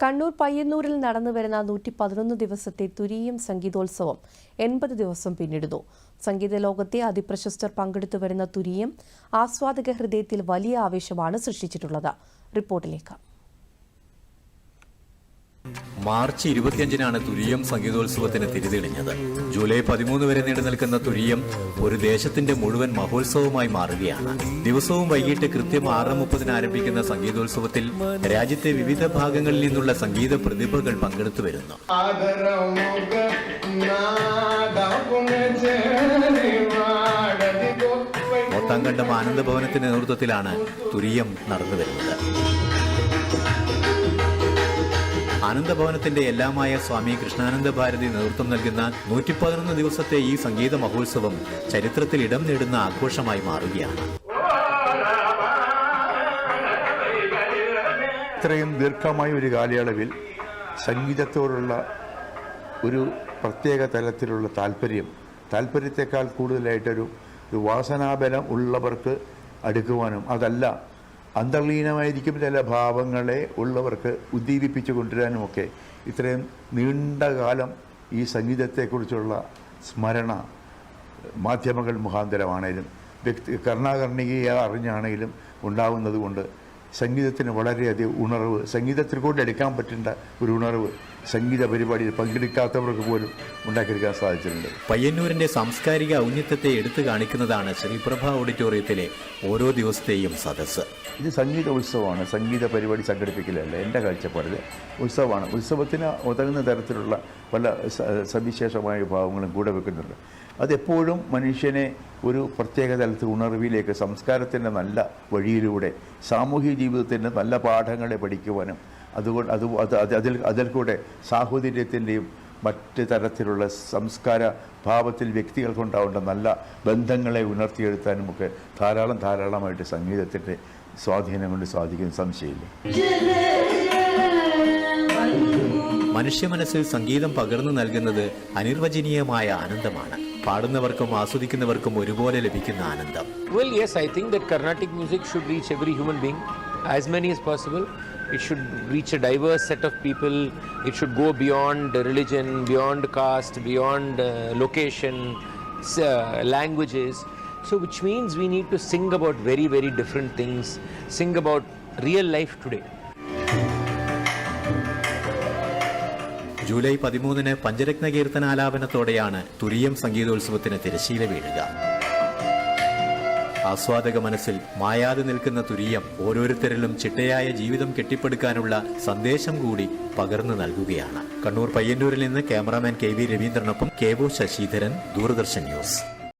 കണ്ണൂർ പയ്യന്നൂരിൽ നടന്നുവരുന്ന നൂറ്റി പതിനൊന്ന് ദിവസത്തെ തുരീയം സംഗീതോത്സവം എൺപത് ദിവസം പിന്നിടുന്നു. സംഗീത ലോകത്തെ അതിപ്രശസ്തർ പങ്കെടുത്തു വരുന്ന തുരീയം ആസ്വാദക ഹൃദയത്തിൽ വലിയ ആവേശമാണ് സൃഷ്ടിച്ചിട്ടുള്ളത്. റിപ്പോർട്ടിലേക്ക്. മാർച്ച് ഇരുപത്തിയഞ്ചിനാണ് തുരിയം സംഗീതോത്സവത്തിന് തിരിതെളിഞ്ഞത്. ജൂലൈ പതിമൂന്ന് വരെ നീണ്ടു നിൽക്കുന്ന ഒരു ദേശത്തിന്റെ മുഴുവൻ മഹോത്സവമായി മാറുകയാണ്. ദിവസവും വൈകിട്ട് കൃത്യം ആറ് മുപ്പതിന് ആരംഭിക്കുന്ന സംഗീതോത്സവത്തിൽ രാജ്യത്തെ വിവിധ ഭാഗങ്ങളിൽ നിന്നുള്ള സംഗീത പ്രതിഭകൾ പങ്കെടുത്തു വരുന്നു. മൊത്തം കണ്ടം ആനന്ദഭവനത്തിന്റെ നേതൃത്വത്തിലാണ് തുരിയം നടന്നു വരുന്നത്. ആനന്ദഭവനത്തിന്റെ എല്ലാമായ സ്വാമി കൃഷ്ണാനന്ദ ഭാരതി നേതൃത്വം നൽകുന്ന നൂറ്റി പതിനൊന്ന് ദിവസത്തെ ഈ സംഗീത മഹോത്സവം ചരിത്രത്തിൽ ഇടം നേടുന്ന ആഘോഷമായി മാറുകയാണ്. ഇത്രയും ദീർഘമായ ഒരു കാലയളവിൽ സംഗീതത്തോടുള്ള ഒരു പ്രത്യേക തലത്തിലുള്ള താല്പര്യം താല്പര്യത്തെക്കാൾ കൂടുതലായിട്ടൊരു ഒരു വാസനാബലം ഉള്ളവർക്ക് അടുക്കുവാനും അതല്ല അന്തർലീനമായിരിക്കും ചില ഭാവങ്ങളെ ഉള്ളവർക്ക് ഉദ്ദീപിപ്പിച്ചു കൊണ്ടുവരാനുമൊക്കെ ഇത്രയും നീണ്ട കാലം ഈ സംഗീതത്തെക്കുറിച്ചുള്ള സ്മരണ മാധ്യമങ്ങൾ മുഖാന്തരമാണേലും വ്യക്തി കർണാകർണികയെ അറിഞ്ഞാണെങ്കിലും ഉണ്ടാകുന്നത് കൊണ്ട് സംഗീതത്തിന് വളരെയധികം ഉണർവ്. സംഗീതത്തിൽ കൊണ്ട് എടുക്കാൻ പറ്റേണ്ട ഒരു ഉണർവ് സംഗീത പരിപാടിയിൽ പങ്കെടുക്കാത്തവർക്ക് പോലും ഉണ്ടാക്കിയെടുക്കാൻ സാധിച്ചിട്ടുണ്ട്. പയ്യന്നൂരിന്റെ സാംസ്കാരിക ഔന്നിത്യത്തെ എടുത്തു കാണിക്കുന്നതാണ് ശ്രീപ്രഭ ഓഡിറ്റോറിയത്തിലെ ഓരോ ദിവസത്തെയും സദസ്സ്. ഇത് സംഗീത ഉത്സവമാണ്. സംഗീത പരിപാടി സംഘടിപ്പിക്കലല്ല. എന്റെ കാഴ്ചപ്പാടിൽ ഉത്സവമാണ്. ഉത്സവത്തിന് ഉതകുന്ന തരത്തിലുള്ള പല സവിശേഷമായ വിഭാഗങ്ങളും കൂടെ വെക്കുന്നുണ്ട്. അതെപ്പോഴും മനുഷ്യനെ ഒരു പ്രത്യേക തലത്തിൽ ഉണർവിലേക്ക് സംസ്കാരത്തിന്റെ നല്ല വഴിയിലൂടെ സാമൂഹിക ജീവിതത്തിന്റെ നല്ല പാഠങ്ങളെ പഠിക്കുവാനും അതുകൊണ്ട് അത് അത് അത് അതിൽ അതിൽ കൂടെ സാഹോദര്യത്തിന്റെയും മറ്റ് തരത്തിലുള്ള സംസ്കാര ഭാവത്തിൽ വ്യക്തികൾക്കുണ്ടാവേണ്ട നല്ല ബന്ധങ്ങളെ ഉണർത്തിയെടുത്താനും ഒക്കെ ധാരാളം ധാരാളമായിട്ട് സംഗീതത്തിന്റെ സ്വാധീനം കൊണ്ട് സാധിക്കുന്ന. സംശയമില്ല. മനുഷ്യ മനസ്സിൽ സംഗീതം പകർന്നു നൽകുന്നത് അനിർവചനീയമായ ആനന്ദമാണ്. പാടുന്നവർക്കും ആസ്വദിക്കുന്നവർക്കും ഒരുപോലെ ലഭിക്കുന്ന ആനന്ദം Well, yes, I think that Carnatic music should reach every human being, as many as possible. It should reach a diverse set of people. It should go beyond religion, beyond caste, beyond uh, location, s- uh, languages. So, which means we need to sing about very, very different things, sing about real life today. July പതിമൂന്നിന് പഞ്ചരത്ന കീർത്തനാലാപനത്തോടെയാണ് തുരീയം സംഗീതോത്സവത്തിന് തിരശീല വീഴുക. ആസ്വാദക മനസ്സിൽ മായാതെ നിൽക്കുന്ന തുരീയം ഓരോരുത്തരിലും ചിട്ടയായ ജീവിതം കെട്ടിപ്പടുക്കാനുള്ള സന്ദേശം കൂടി പകർന്നു നൽകുകയാണ്. കണ്ണൂർ പയ്യന്നൂരിൽ നിന്ന് cameraman K V രവീന്ദ്രനൊപ്പം K O Sasidharan Doordarshan news.